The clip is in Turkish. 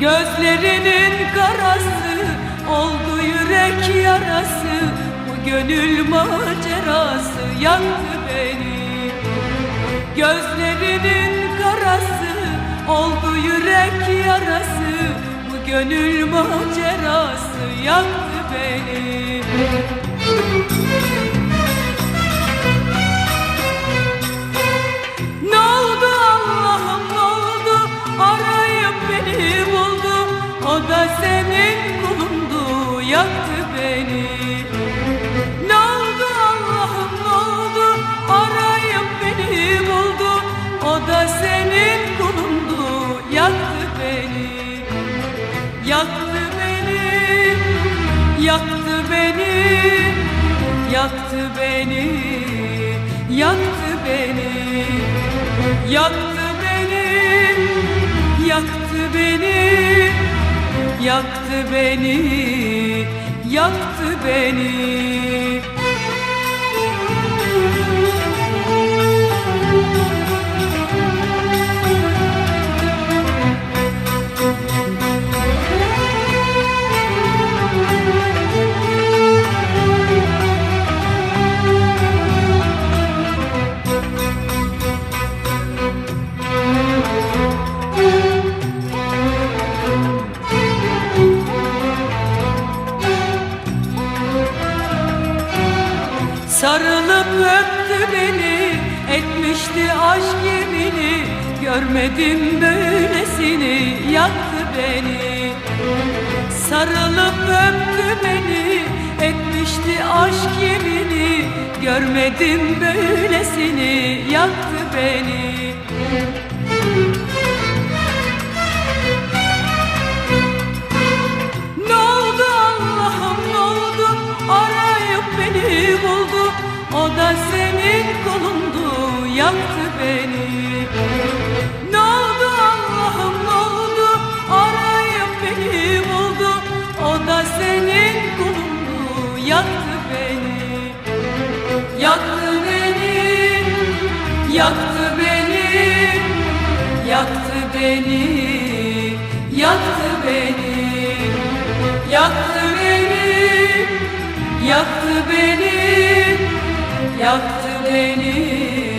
Gözlerinin karası oldu yürek yarası Bu gönül macerası yaktı beni. Gözlerinin karası oldu yürek yarası Bu gönül macerası yaktı beni Ne oldu Allah'ım ne oldu? Arayıp beni buldu. O da senin kulundu Yaktı beni. Ne oldu Allah'ım ne oldu? Arayıp beni buldu. O da senin kulundu Yaktı beni. Yaktı Yaktı beni Yaktı beni Yaktı beni. Yaktı beni Yaktı beni Yaktı beni Yaktı beni öptü beni Etmişti aşk yemini. Görmedim böylesini Yaktı beni. Sarılıp öptü beni Etmişti aşk yemini. Görmedim böylesini Yaktı beni O da senin kolundu Yaktı beni. Ne oldu Allah'ım ne oldu? Arayıp beni buldu. O da senin kolundu Yaktı beni. Yaktı beni Yaktı beni Yaktı beni Yaktı beni. Yaktı beni Yaktı beni Yaktı beni